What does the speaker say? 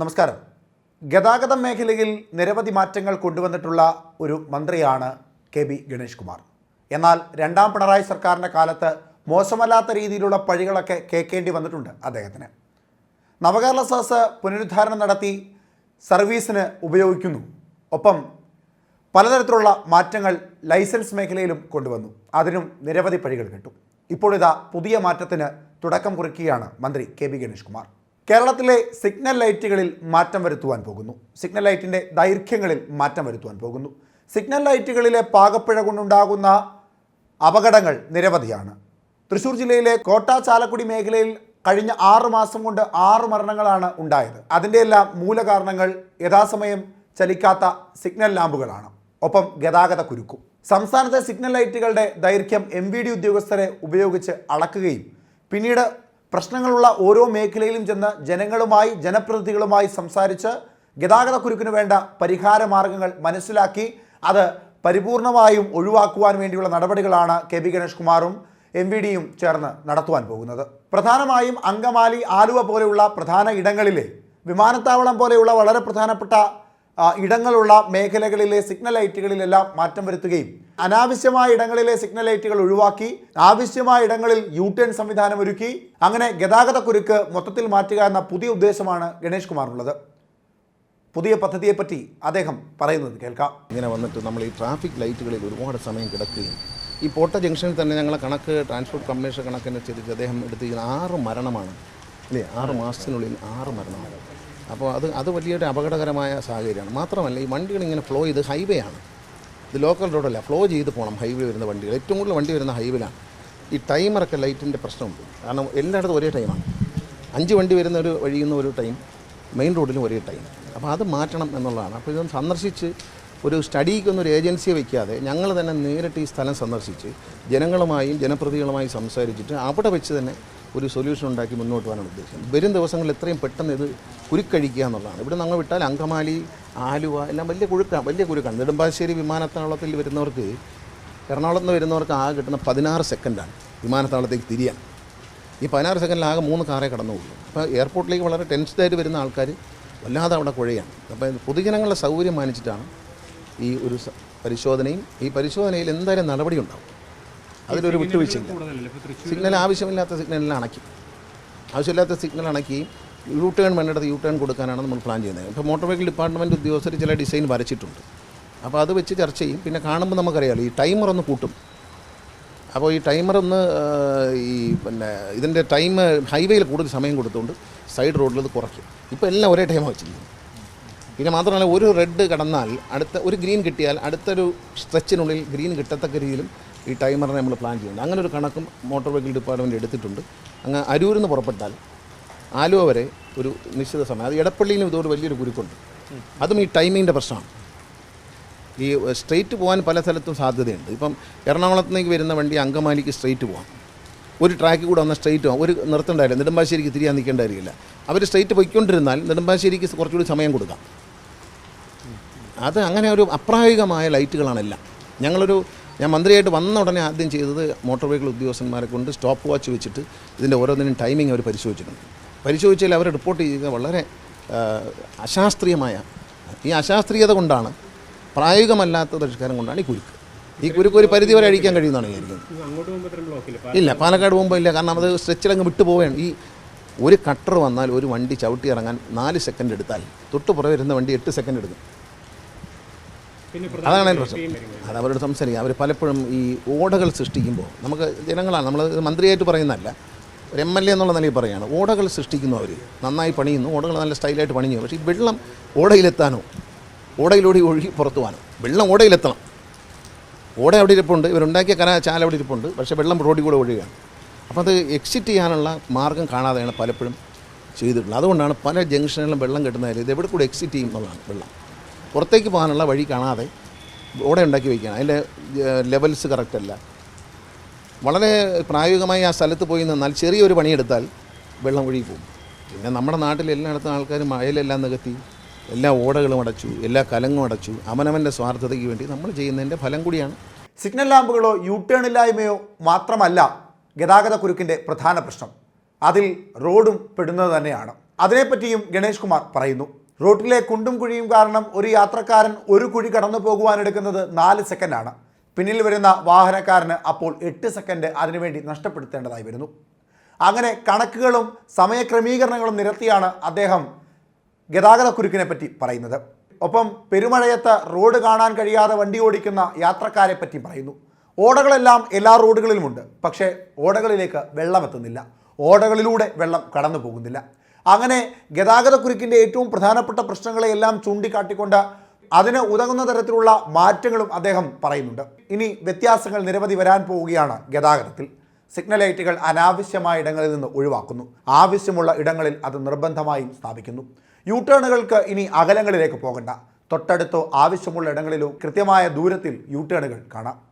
നമസ്കാരം. ഗതാഗത മേഖലയിൽ നിരവധി മാറ്റങ്ങൾ കൊണ്ടുവന്നിട്ടുള്ള ഒരു മന്ത്രിയാണ് കെ ബി ഗണേഷ് കുമാർ. എന്നാൽ രണ്ടാം പിണറായി സർക്കാരിന്റെ കാലത്ത് മോശമല്ലാത്ത രീതിയിലുള്ള പഴികളൊക്കെ കേൾക്കേണ്ടി വന്നിട്ടുണ്ട് അദ്ദേഹത്തിന്. നവകേരള സദസ് പുനരുദ്ധാരണം നടത്തി സർവീസിന് ഉപയോഗിക്കുന്നു. ഒപ്പം പലതരത്തിലുള്ള മാറ്റങ്ങൾ ലൈസൻസ് മേഖലയിലും കൊണ്ടുവന്നു. അതിനും നിരവധി പഴികൾ കിട്ടും. ഇപ്പോഴിതാ പുതിയ മാറ്റത്തിന് തുടക്കം കുറിക്കുകയാണ് മന്ത്രി കെ ബി ഗണേഷ് കുമാർ. കേരളത്തിലെ സിഗ്നൽ ലൈറ്റുകളിൽ മാറ്റം വരുത്തുവാൻ പോകുന്നു. സിഗ്നൽ ലൈറ്റിന്റെ ദൈർഘ്യങ്ങളിൽ മാറ്റം വരുത്തുവാൻ പോകുന്നു. സിഗ്നൽ ലൈറ്റുകളിലെ പാകപ്പിഴ കൊണ്ടുണ്ടാകുന്ന അപകടങ്ങൾ നിരവധിയാണ്. തൃശ്ശൂർ ജില്ലയിലെ കോട്ട ചാലക്കുടി മേഖലയിൽ കഴിഞ്ഞ ആറ് മാസം കൊണ്ട് ആറ് മരണങ്ങളാണ് ഉണ്ടായത്. അതിന്റെ എല്ലാം മൂലകാരണങ്ങൾ യഥാസമയം ചലിക്കാത്ത സിഗ്നൽ ലാമ്പുകളാണ്. ഒപ്പം ഗതാഗത കുരുക്കും. സംസ്ഥാനത്തെ സിഗ്നൽ ലൈറ്റുകളുടെ ദൈർഘ്യം എം ഉദ്യോഗസ്ഥരെ ഉപയോഗിച്ച് അളക്കുകയും പിന്നീട് പ്രശ്നങ്ങളുള്ള ഓരോ മേഖലയിലും ചെന്ന് ജനങ്ങളുമായി ജനപ്രതിനിധികളുമായി സംസാരിച്ച് ഗതാഗത കുരുക്കിന് വേണ്ട പരിഹാര മാർഗങ്ങൾ മനസ്സിലാക്കി അത് പരിപൂർണമായും ഒഴിവാക്കുവാൻ വേണ്ടിയുള്ള നടപടികളാണ് കെ ബി ഗണേഷ് കുമാറും എം വി ഡിയും ചേർന്ന് നടത്തുവാൻ പോകുന്നത്. പ്രധാനമായും അങ്കമാലി ആലുവ പോലെയുള്ള പ്രധാന ഇടങ്ങളിലെ വിമാനത്താവളം പോലെയുള്ള വളരെ പ്രധാനപ്പെട്ട ഇടങ്ങളുള്ള മേഖലകളിലെ സിഗ്നൽ ലൈറ്റുകളിലെല്ലാം മാറ്റം വരുത്തുകയും അനാവശ്യമായ ഇടങ്ങളിലെ സിഗ്നൽ ലൈറ്റുകൾ ഒഴിവാക്കി ആവശ്യമായ ഇടങ്ങളിൽ യു ടേൺ സംവിധാനം ഒരുക്കി അങ്ങനെ ഗതാഗത കുരുക്ക് മൊത്തത്തിൽ മാറ്റുക എന്ന പുതിയ ഉദ്ദേശമാണ് ഗണേഷ് കുമാറിനുള്ളത്. പുതിയ പദ്ധതിയെപ്പറ്റി അദ്ദേഹം പറയുന്നത് കേൾക്കാം. ഇങ്ങനെ വന്നിട്ട് നമ്മൾ ഈ ട്രാഫിക് ലൈറ്റുകളിൽ ഒരുപാട് സമയം കിടക്കുകയും ഈ പോട്ട ജംഗ്ഷനിൽ തന്നെ ഞങ്ങളെ കണക്ക് ട്രാൻസ്പോർട്ട് കമ്മീഷൻ കണക്കനുസരിച്ച് അദ്ദേഹം എടുത്തിരിക്കുന്ന ആറ് മരണമാണ്. അല്ലേ ആറ് മാസത്തിനുള്ളിൽ ആറ് മരണമാണ്. അപ്പോൾ അത് അത് വലിയൊരു അപകടകരമായ സാഹചര്യമാണ്. മാത്രമല്ല ഈ വണ്ടികൾ ഇങ്ങനെ ഫ്ലോ ചെയ്ത് ഹൈവേ ആണ്. ഇത് ലോക്കൽ റോഡല്ല ഫ്ലോ ചെയ്ത് പോകണം ഹൈവേ വരുന്ന വണ്ടികൾ. ഏറ്റവും കൂടുതൽ വണ്ടി വരുന്ന ഹൈവേയിലാണ് ഈ ടൈമറൊക്കെ ലൈറ്റിന്റെ പ്രശ്നമുണ്ട് കാരണം എല്ലായിടത്തും ഒരേ ടൈമാണ് അഞ്ച് വണ്ടി വരുന്ന ഒരു വഴിയിൽ നിന്ന് ഒരു ടൈം മെയിൻ റോഡിലും ഒരേ ടൈം അപ്പോൾ അത് മാറ്റണം എന്നുള്ളതാണ്. അപ്പോൾ ഇതൊന്ന് സന്ദർശിച്ച് ഒരു സ്റ്റഡിക്കൊന്നും ഒരു ഏജൻസിയെ വയ്ക്കാതെ ഞങ്ങൾ തന്നെ നേരിട്ട് ഈ സ്ഥലം സന്ദർശിച്ച് ജനങ്ങളുമായും ജനപ്രതികളുമായും സംസാരിച്ചിട്ട് അവിടെ വെച്ച് തന്നെ ഒരു സൊല്യൂഷൻ ഉണ്ടാക്കി മുന്നോട്ട് പോകാനാണ് ഉദ്ദേശം വരും ദിവസങ്ങളിൽ എത്രയും പെട്ടെന്ന് ഇത് കുരുക്കഴിക്കുക എന്നുള്ളതാണ്. ഇവിടെ നമ്മൾ വിട്ടാൽ അങ്കമാലി ആലുവ എല്ലാം വലിയ കുഴുക്കാണ് വലിയ കുരുക്കാണ്. നെടുമ്പാശ്ശേരി വിമാനത്താവളത്തിൽ വരുന്നവർക്ക് എറണാകുളത്ത് നിന്ന് വരുന്നവർക്ക് ആകെ കിട്ടുന്ന പതിനാറ് സെക്കൻഡാണ് വിമാനത്താവളത്തേക്ക് തിരിയാൻ. ഈ പതിനാറ് സെക്കൻഡിൽ ആകെ മൂന്ന് കാറേ കടന്നുള്ളൂ അപ്പോൾ എയർപോർട്ടിലേക്ക് വളരെ ടെൻസ്ഡായിട്ട് വരുന്ന ആൾക്കാർ വല്ലാതെ അവിടെ കുഴയാണ്. അപ്പോൾ പൊതുജനങ്ങളുടെ സൗകര്യം മാനിച്ചിട്ടാണ് ഈ ഒരു പരിശോധനയും ഈ പരിശോധനയിൽ എന്തായാലും നടപടി ഉണ്ടാവും. അതിലൊരു വിട്ടുവീഴ്ചയില്ല. സിഗ്നൽ ആവശ്യമില്ലാത്ത സിഗ്നലിൽ അണയ്ക്കും. ആവശ്യമില്ലാത്ത സിഗ്നൽ അണയ്ക്കുകയും യു ടേൺ വേണ്ടിടത്ത് യു ടേൺ കൊടുക്കാനാണ് നമ്മൾ പ്ലാൻ ചെയ്യുന്നത്. ഇപ്പോൾ മോട്ടോർ വെഹിക്കിൾ ഡിപ്പാർട്ട്മെന്റ് ഉദ്യോഗസ്ഥർ ചില ഡിസൈൻ വരച്ചിട്ടുണ്ട്. അപ്പോൾ അത് വെച്ച് ചർച്ച ചെയ്യും. പിന്നെ കാണുമ്പോൾ നമുക്കറിയാമല്ലോ ഈ ടൈമർ ഒന്ന് കൂട്ടും. അപ്പോൾ ഈ ടൈമർ ഒന്ന് ഈ പിന്നെ ഇതിന്റെ ടൈം ഹൈവേയിൽ കൂടുതൽ സമയം കൊടുത്തുകൊണ്ട് സൈഡ് റോഡിൽ ഇത് കുറയ്ക്കും. ഇപ്പോൾ എല്ലാം ഒരേ ടൈമാണ് വെച്ചിരിക്കുന്നത്. പിന്നെ മാത്രമല്ല ഒരു റെഡ് കടന്നാൽ അടുത്ത ഒരു ഗ്രീൻ കിട്ടിയാൽ അടുത്തൊരു സ്ട്രെച്ചിനുള്ളിൽ ഗ്രീൻ കിട്ടത്തക്ക രീതിയിലും ഈ ടൈമറിനെ നമ്മൾ പ്ലാൻ ചെയ്യുന്നുണ്ട് അങ്ങനെ ഒരു കണക്കും മോട്ടോർ വെഹിക്കിൾ ഡിപ്പാർട്ട്മെന്റ് എടുത്തിട്ടുണ്ട്. അങ്ങ് അരൂരിൽ നിന്ന് പുറപ്പെട്ടാൽ ആലുവ വരെ ഒരു നിശ്ചിത സമയം. അത് എടപ്പള്ളിയിലും ഇതോട് വലിയൊരു കുരുക്കുണ്ട്. അതും ഈ ടൈമിങ്ങിന്റെ പ്രശ്നമാണ്. ഈ സ്ട്രെയിറ്റ് പോകാൻ പല സ്ഥലത്തും സാധ്യതയുണ്ട്. ഇപ്പം എറണാകുളത്തേക്ക് വരുന്ന വണ്ടി അങ്കമാലിക്ക് സ്ട്രെയിറ്റ് പോകാം ഒരു ട്രാക്കിൽ കൂടെ വന്നാൽ സ്ട്രെയിറ്റ് പോകാം ഒരു നിർത്തണ്ടായില്ല നെടുമ്പാശ്ശേരിക്ക് തിരിയാൻ നിൽക്കേണ്ടായിരിക്കില്ല അവർ സ്ട്രെയിറ്റ് പോയിക്കൊണ്ടിരുന്നാൽ നെടുമ്പാശ്ശേരിക്ക് കുറച്ചുകൂടി സമയം കൊടുക്കാം. അത് അങ്ങനെ ഒരു അപ്രായോഗികമായ ലൈറ്റുകളാണെല്ലാം ഞങ്ങളൊരു ഞാൻ മന്ത്രിയായിട്ട് വന്ന ഉടനെ ആദ്യം ചെയ്തത് മോട്ടോർ വെഹിക്കിൾ ഉദ്യോഗസ്ഥന്മാരെ കൊണ്ട് സ്റ്റോപ്പ് വാച്ച് വെച്ചിട്ട് ഇതിന്റെ ഓരോന്നിനും ടൈമിംഗ് അവർ പരിശോധിച്ചിട്ടുണ്ട്. പരിശോധിച്ചാൽ അവർ റിപ്പോർട്ട് ചെയ്യുക വളരെ അശാസ്ത്രീയമായ ഈ അശാസ്ത്രീയത കൊണ്ടാണ് പ്രായോഗികമല്ലാത്ത പരിഷ്കാരം കൊണ്ടാണ് ഈ കുരുക്ക്. ഈ കുരുക്ക് ഒരു പരിധി വരെ അഴിക്കാൻ കഴിയുമെന്നാണ് വിചാരിക്കുന്നത് ഇല്ല. പാലക്കാട് പോകുമ്പോൾ ഇല്ല കാരണം അത് സ്ട്രെച്ചിലങ്ങ് വിട്ടു പോവുകയാണ്. ഈ ഒരു കട്ടർ വന്നാൽ ഒരു വണ്ടി ചവിട്ടി ഇറങ്ങാൻ നാല് സെക്കൻഡ് എടുത്താൽ തൊട്ട് പുറകെ വരുന്ന വണ്ടി എട്ട് സെക്കൻഡ് എടുക്കും. അതാണ് അതിന്റെ പ്രശ്നം. അത് അവരോട് സംസാരിക്കുക അവർ പലപ്പോഴും ഈ ഓടകൾ സൃഷ്ടിക്കുമ്പോൾ നമുക്ക് ജനങ്ങളാണ് നമ്മൾ മന്ത്രിയായിട്ട് പറയുന്നതല്ല ഒരു എം എൽ എ എന്നുള്ള നിലയിൽ പറയുകയാണ്. ഓടകൾ സൃഷ്ടിക്കുന്നു അവർ നന്നായി പണിയുന്നു ഓടകൾ നല്ല സ്റ്റൈലായിട്ട് പണിഞ്ഞു. പക്ഷേ ഈ വെള്ളം ഓടയിലെത്താനോ ഓടയിലൂടെ ഒഴുകി പുറത്തു പോകാനോ വെള്ളം ഓടയിലെത്തണം. ഓട അവിടെ ഇരിപ്പുണ്ട് ഇവരുണ്ടാക്കിയ കര ചാല അവിടെ ഇരിപ്പുണ്ട് പക്ഷേ വെള്ളം റോഡിൽ കൂടെ ഒഴുകുകയാണ്. അപ്പോൾ അത് എക്സിറ്റ് ചെയ്യാനുള്ള മാർഗം കാണാതെയാണ് പലപ്പോഴും ചെയ്തിട്ടുള്ളത്. അതുകൊണ്ടാണ് പല ജംഗ്ഷനുകളിലും വെള്ളം കിട്ടുന്നതിൽ ഇത് എവിടെ കൂടെ എക്സിറ്റ് ചെയ്യും എന്നുള്ളതാണ് വെള്ളം. പുറത്തേക്ക് പോകാനുള്ള വഴി കാണാതെ ഓട ഉണ്ടാക്കി വയ്ക്കുകയാണ് അതിന്റെ ലെവൽസ് കറക്റ്റല്ല വളരെ പ്രായോഗികമായി ആ സ്ഥലത്ത് പോയി നിന്നാൽ ചെറിയൊരു പണിയെടുത്താൽ വെള്ളം ഒഴുകി പോകും. പിന്നെ നമ്മുടെ നാട്ടിൽ എല്ലായിടത്തും ആൾക്കാർ മഴയിലെല്ലാം നികത്തി എല്ലാ ഓടകളും അടച്ചു എല്ലാ കലങ്ങും അടച്ചു അവനവന്റെ സ്വാർത്ഥതയ്ക്ക് വേണ്ടി നമ്മൾ ചെയ്യുന്നതിന്റെ ഫലം കൂടിയാണ്. സിഗ്നൽ ലാമ്പുകളോ യു ടേൺ ഇല്ലായ്മയോ മാത്രമല്ല ഗതാഗത കുരുക്കിന്റെ പ്രധാന പ്രശ്നം. അതിൽ റോഡും പെടുന്നത് തന്നെയാണ്. അതിനെപ്പറ്റിയും ഗണേഷ് കുമാർ പറയുന്നു. റോട്ടിലെ കുണ്ടും കുഴിയും കാരണം ഒരു യാത്രക്കാരൻ ഒരു കുഴി കടന്നു പോകുവാനെടുക്കുന്നത് നാല് സെക്കൻഡാണ് പിന്നിൽ വരുന്ന വാഹനക്കാരന് അപ്പോൾ എട്ട് സെക്കൻഡ് അതിനുവേണ്ടി നഷ്ടപ്പെടുത്തേണ്ടതായി വരുന്നു. അങ്ങനെ കണക്കുകളും സമയക്രമീകരണങ്ങളും നിരത്തിയാണ് അദ്ദേഹം ഗതാഗതക്കുരുക്കിനെ പറ്റി പറയുന്നത്. ഒപ്പം പെരുമഴയത്ത് റോഡ് കാണാൻ കഴിയാതെ വണ്ടി ഓടിക്കുന്ന യാത്രക്കാരെ പറ്റി പറയുന്നു. ഓടകളെല്ലാം എല്ലാ റോഡുകളിലുമുണ്ട്. പക്ഷേ ഓടകളിലേക്ക് വെള്ളം എത്തുന്നില്ല ഓടകളിലൂടെ വെള്ളം കടന്നു പോകുന്നില്ല അങ്ങനെ ഗതാഗതക്കുരുക്കിന്റെ ഏറ്റവും പ്രധാനപ്പെട്ട പ്രശ്നങ്ങളെയെല്ലാം ചൂണ്ടിക്കാട്ടിക്കൊണ്ട് അതിന് ഉതകുന്ന തരത്തിലുള്ള മാറ്റങ്ങളും അദ്ദേഹം പറയുന്നുണ്ട്. ഇനി വ്യത്യാസങ്ങൾ നിരവധി വരാൻ പോവുകയാണ് ഗതാഗതത്തിൽ. സിഗ്നൽ ലൈറ്റുകൾ അനാവശ്യമായ ഇടങ്ങളിൽ നിന്ന് ഒഴിവാക്കുന്നു. ആവശ്യമുള്ള ഇടങ്ങളിൽ അത് നിർബന്ധമായും സ്ഥാപിക്കുന്നു. യു ടേണുകൾക്ക് ഇനി അകലങ്ങളിലേക്ക് പോകണ്ട. തൊട്ടടുത്തോ ആവശ്യമുള്ള ഇടങ്ങളിലോ കൃത്യമായ ദൂരത്തിൽ യു ടേണുകൾ കാണാം.